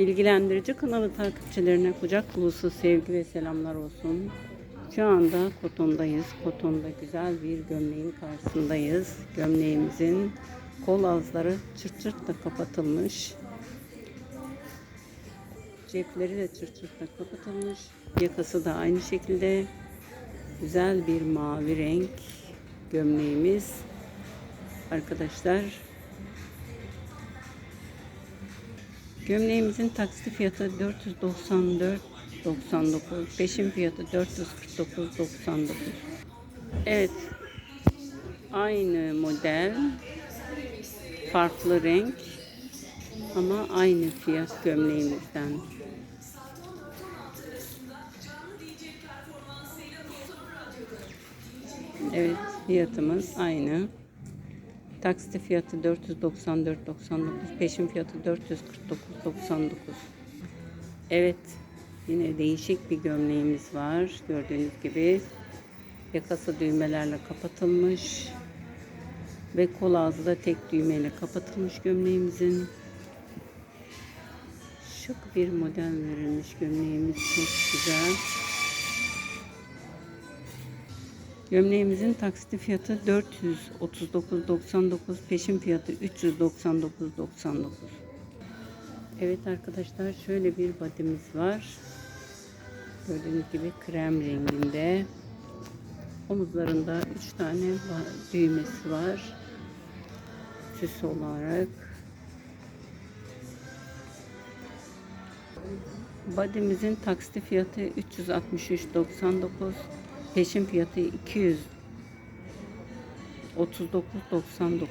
Bilgilendirici kanalı takipçilerine kucak dolusu sevgi ve selamlar olsun. Şu anda Koton'dayız. Koton'da güzel bir gömleğin karşısındayız. Gömleğimizin kol ağızları çırt çırt da kapatılmış. Cepleri de çırt çırt da kapatılmış. Yakası da aynı şekilde. Güzel bir mavi renk gömleğimiz. Arkadaşlar Gömleğimizin taksi fiyatı 494.99, peşin fiyatı 449.99. Evet. Aynı model, farklı renk ama aynı fiyat gömleğimizden. Evet, fiyatımız aynı. Taksi fiyatı 494.99, peşin fiyatı 449.99. Evet, yine değişik bir gömleğimiz var. Gördüğünüz gibi yakası düğmelerle kapatılmış ve kol ağzı da tek düğmeyle kapatılmış gömleğimizin. Şık bir model verilmiş gömleğimiz çok güzel. Gömleğimizin taksiti fiyatı 439.99, peşin fiyatı 399.99. Evet arkadaşlar şöyle bir badimiz var. Gördüğünüz gibi krem renginde. Omuzlarında 3 tane düğmesi var. Süs olarak. Badimizin taksiti fiyatı 363.99. Peşin fiyatı 239.99.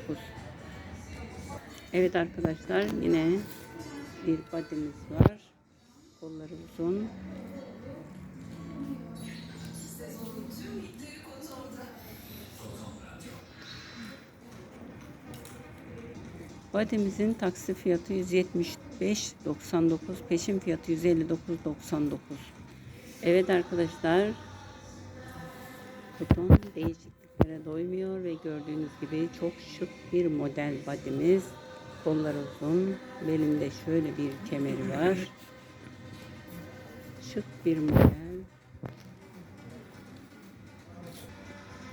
Evet arkadaşlar yine bir badimiz var. Kolları uzun. Badimizin taksi fiyatı 175.99, peşin fiyatı 159.99. Evet arkadaşlar, Kutum değişikliklere doymuyor ve gördüğünüz gibi çok şık bir model badimiz. Kollar uzun, belinde şöyle bir kemeri var. Şık bir model.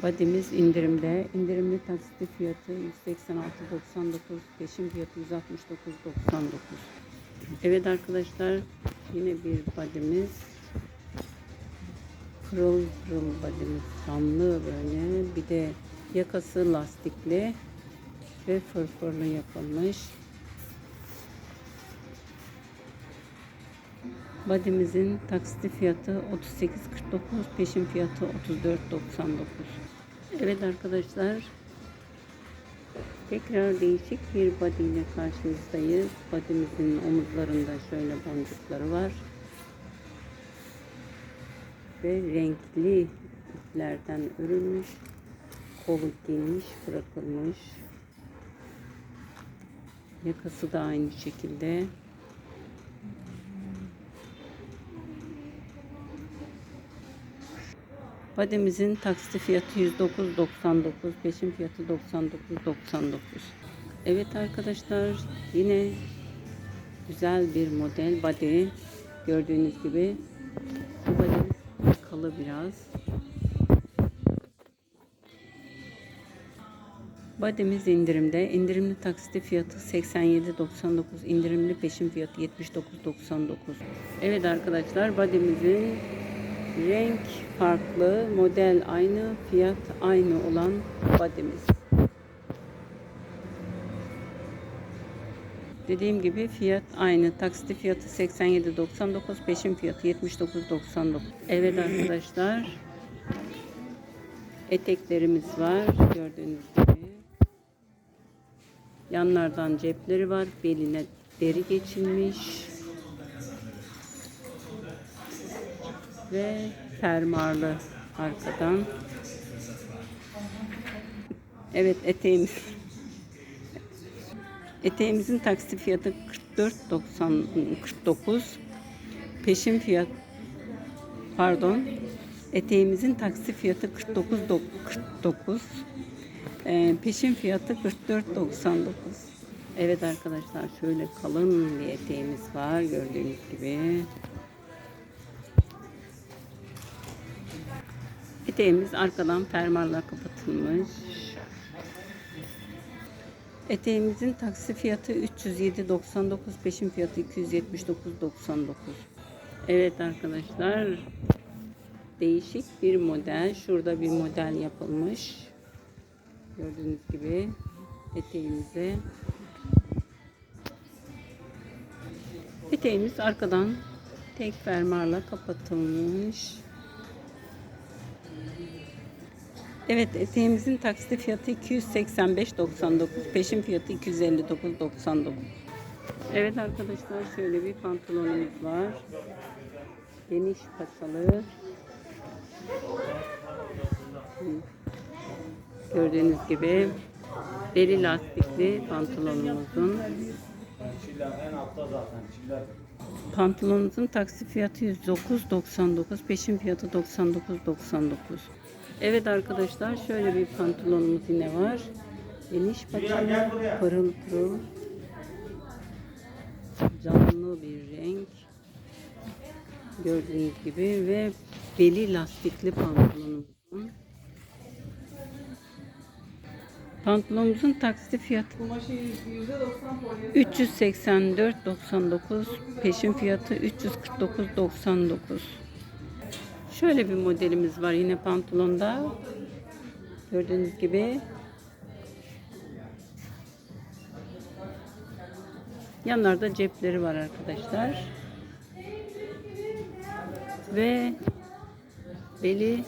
Badimiz indirimde. İndirimli taksitli fiyatı 186.99, peşin fiyatı 169.99. Evet arkadaşlar, yine bir badimiz. Pırıl pırıl badimiz camlı böyle. Bir de yakası lastikli ve fırfırlı yapılmış. Badimizin taksitli fiyatı 38.49, peşin fiyatı 34.99. Evet arkadaşlar, tekrar değişik bir body ile karşınızdayız. Badimizin omuzlarında şöyle boncukları var ve renkli iplerden örülmüş. Kolu geniş bırakılmış. Yakası da aynı şekilde. Bademizin taksi fiyatı 109.99, peşin fiyatı 99.99. Evet arkadaşlar yine güzel bir model body gördüğünüz gibi kalı biraz. Bademiz indirimde. İndirimli taksiti fiyatı 87.99. indirimli peşin fiyatı 79.99. Evet arkadaşlar bademizin renk farklı, model aynı, fiyat aynı olan bademiz. Dediğim gibi fiyat aynı. Taksiti fiyatı 87.99, peşin fiyatı 79.99. Evet arkadaşlar. Eteklerimiz var gördüğünüz gibi. Yanlardan cepleri var. Beline deri geçilmiş. Ve fermuarlı arkadan. Evet eteğimiz. Eteğimizin taksi fiyatı 44.99. Peşin fiyat pardon. Eteğimizin taksi fiyatı 49.49. Ee, peşin fiyatı 44.99. Evet arkadaşlar şöyle kalın bir eteğimiz var gördüğünüz gibi. Eteğimiz arkadan fermarla kapatılmış. Eteğimizin taksi fiyatı 307.99, peşin fiyatı 279.99. Evet arkadaşlar, değişik bir model. Şurada bir model yapılmış. Gördüğünüz gibi eteğimize. Eteğimiz arkadan tek fermarla kapatılmış. Evet eteğimizin taksitli fiyatı 285.99 peşin fiyatı 259.99 Evet arkadaşlar şöyle bir pantolonumuz var geniş paçalı gördüğünüz gibi deri lastikli pantolonumuzun. Pantolonumuzun taksi fiyatı 109.99, peşin fiyatı 99.99. Evet arkadaşlar şöyle bir pantolonumuz yine var. Geniş paçalı, pırıl pırıl, canlı bir renk. Gördüğünüz gibi ve beli lastikli pantolonumuzun. Pantolonumuzun taksi fiyatı 384.99 peşin fiyatı 349.99 Şöyle bir modelimiz var yine pantolonda. Gördüğünüz gibi. Yanlarda cepleri var arkadaşlar. Ve beli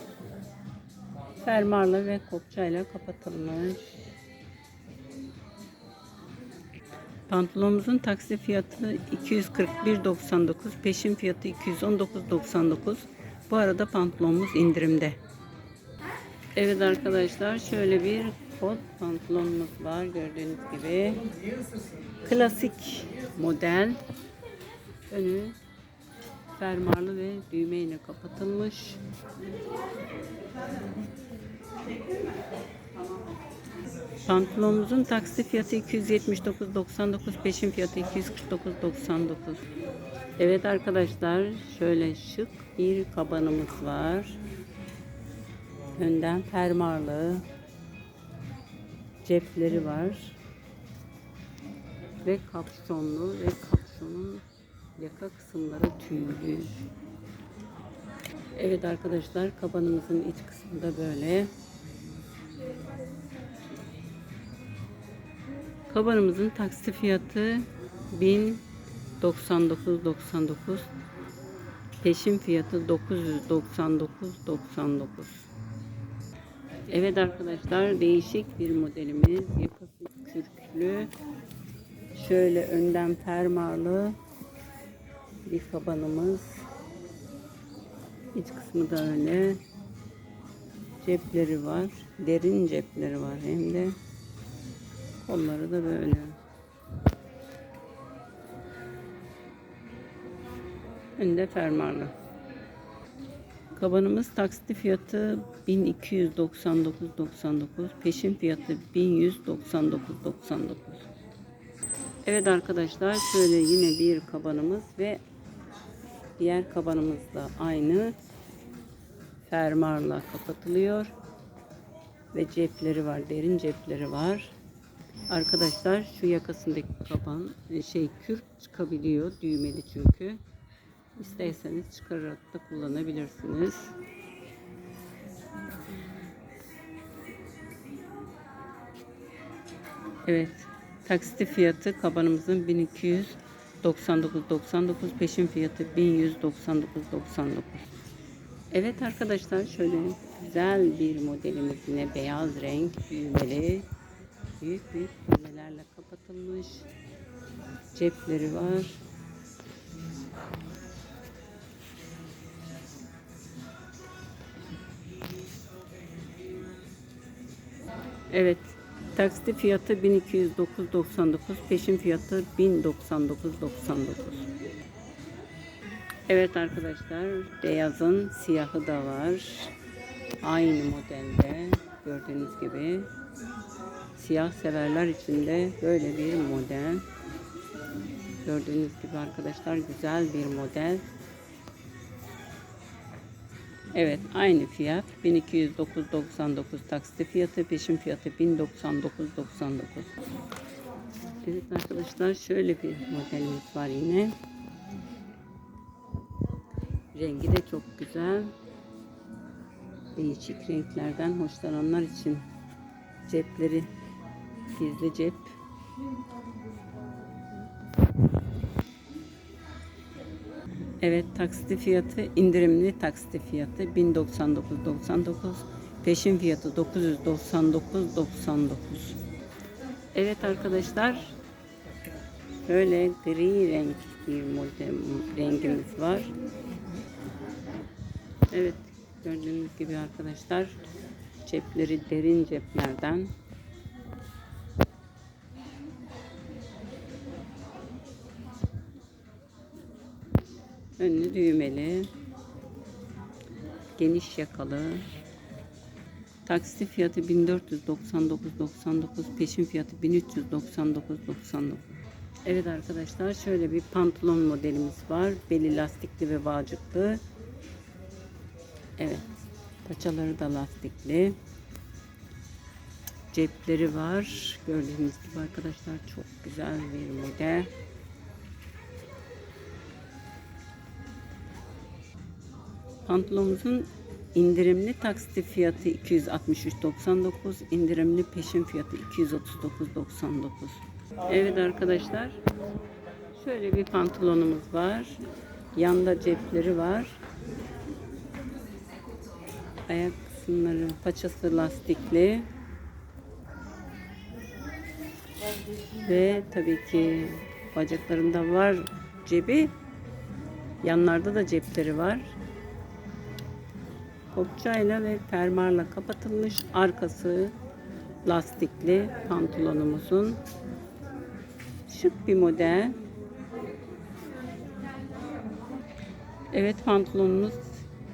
fermarla ve kopçayla kapatılmış. Pantolonumuzun taksi fiyatı 241.99, peşin fiyatı 219.99. Bu arada pantolonumuz indirimde. Evet arkadaşlar şöyle bir kot pantolonumuz var gördüğünüz gibi. Klasik model. Önü fermarlı ve düğme ile kapatılmış. Pantolonumuzun taksi fiyatı 279.99, peşin fiyatı 249.99. Evet arkadaşlar, şöyle şık bir kabanımız var. Önden fermarlı cepleri var. Ve kapşonlu ve kapşonun yaka kısımları tüylü. Evet arkadaşlar, kabanımızın iç kısmı da böyle. Kabanımızın taksi fiyatı 1099.99 Peşin fiyatı 999.99 Evet arkadaşlar değişik bir modelimiz. Yakası kürklü şöyle önden fermarlı bir kabanımız. İç kısmı da öyle. Cepleri var. Derin cepleri var hem de. Kolları da böyle. Önde fermarlı. Kabanımız taksitli fiyatı 1299.99, peşin fiyatı 1199.99. Evet arkadaşlar şöyle yine bir kabanımız ve diğer kabanımız da aynı fermarla kapatılıyor ve cepleri var derin cepleri var. Arkadaşlar şu yakasındaki kaban e, şey kürk çıkabiliyor düğmeli çünkü. İsterseniz çıkararak da kullanabilirsiniz. Evet. Taksiti fiyatı kabanımızın 1299.99 peşin fiyatı 1199.99. Evet arkadaşlar şöyle güzel bir modelimiz yine beyaz renk düğmeli büyük büyük düğmelerle kapatılmış cepleri var. Evet. Taksiti fiyatı 1209.99, peşin fiyatı 1099.99. Evet arkadaşlar, beyazın siyahı da var. Aynı modelde gördüğünüz gibi siyah severler için de böyle bir model. Gördüğünüz gibi arkadaşlar güzel bir model. Evet aynı fiyat 1209.99 taksit fiyatı peşin fiyatı 1099.99 Evet arkadaşlar şöyle bir modelimiz var yine. Rengi de çok güzel. Değişik renklerden hoşlananlar için cepleri gizli cep. Evet taksiti fiyatı indirimli taksiti fiyatı 1099.99 peşin fiyatı 999.99 Evet arkadaşlar şöyle gri renk bir model rengimiz var. Evet gördüğünüz gibi arkadaşlar cepleri derin ceplerden önlü düğmeli geniş yakalı taksi fiyatı 1499.99 peşin fiyatı 1399.99 Evet arkadaşlar şöyle bir pantolon modelimiz var beli lastikli ve bağcıklı Evet. Paçaları da lastikli. Cepleri var. Gördüğünüz gibi arkadaşlar çok güzel bir model. Pantolonumuzun indirimli taksit fiyatı 263.99, indirimli peşin fiyatı 239.99. Evet arkadaşlar. Şöyle bir pantolonumuz var. Yanda cepleri var. Ayak kısımları paçası lastikli. Ve tabii ki bacaklarında var cebi. Yanlarda da cepleri var. Kopçayla ve fermarla kapatılmış. Arkası lastikli pantolonumuzun. Şık bir model. Evet pantolonumuz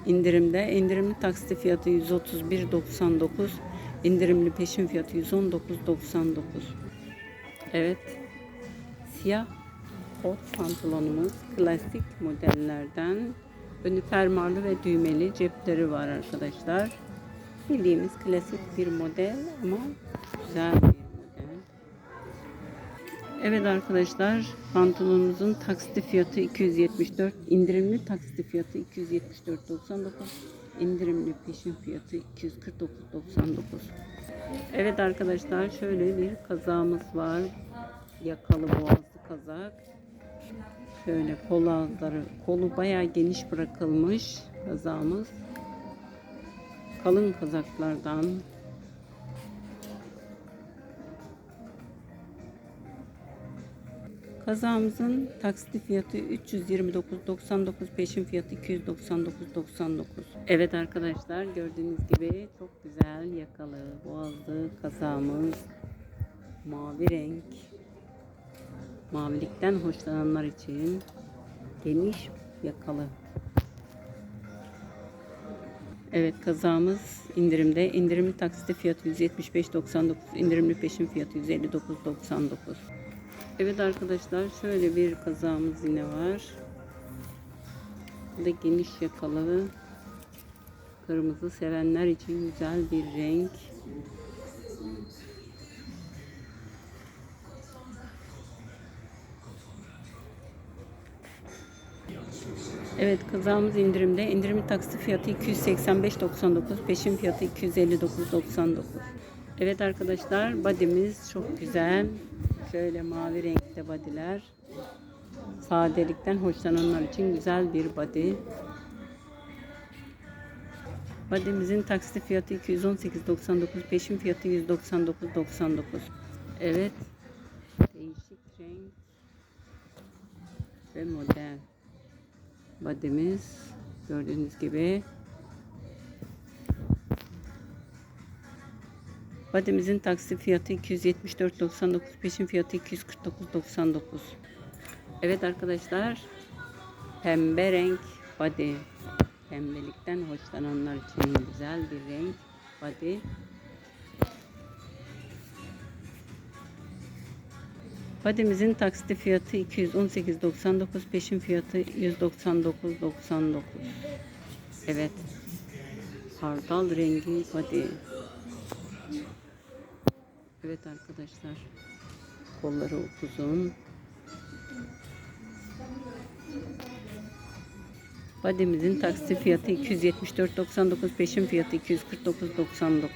indirimde. İndirimli taksit fiyatı 131.99. indirimli peşin fiyatı 119.99. Evet. Siyah kot pantolonumuz klasik modellerden. Önü fermuarlı ve düğmeli cepleri var arkadaşlar. Bildiğimiz klasik bir model ama güzel bir model. Evet arkadaşlar pantolonumuzun taksiti fiyatı 274 indirimli taksiti fiyatı 274.99 indirimli peşin fiyatı 249.99 Evet arkadaşlar şöyle bir kazağımız var yakalı boğazlı kazak şöyle kol kolu bayağı geniş bırakılmış kazağımız kalın kazaklardan Kazağımızın taksitli fiyatı 329.99 peşin fiyatı 299.99. Evet arkadaşlar gördüğünüz gibi çok güzel yakalı boğazlı kazağımız mavi renk. Mavilikten hoşlananlar için geniş yakalı. Evet kazağımız indirimde. İndirimli taksitli fiyatı 175.99, indirimli peşin fiyatı 159.99. Evet arkadaşlar şöyle bir kazağımız yine var. Bu da geniş yakalı. Kırmızı sevenler için güzel bir renk. Evet kazağımız indirimde. İndirimli taksi fiyatı 285.99. Peşin fiyatı 259.99. Evet arkadaşlar badimiz çok güzel. Şöyle mavi renkte badiler. Sadelikten hoşlananlar için güzel bir body. Badimizin taksi fiyatı 218.99. Peşin fiyatı 199.99. Evet. Değişik renk ve model. Badimiz gördüğünüz gibi Badimizin taksi fiyatı 274.99, peşin fiyatı 249.99. Evet arkadaşlar, pembe renk body. Pembelikten hoşlananlar için güzel bir renk body. Bademizin taksiti fiyatı 218.99, peşin fiyatı 199.99. Evet. Hardal rengi body. Evet arkadaşlar. Kolları upuzun. Bademizin taksiti fiyatı 274.99, peşin fiyatı 249.99.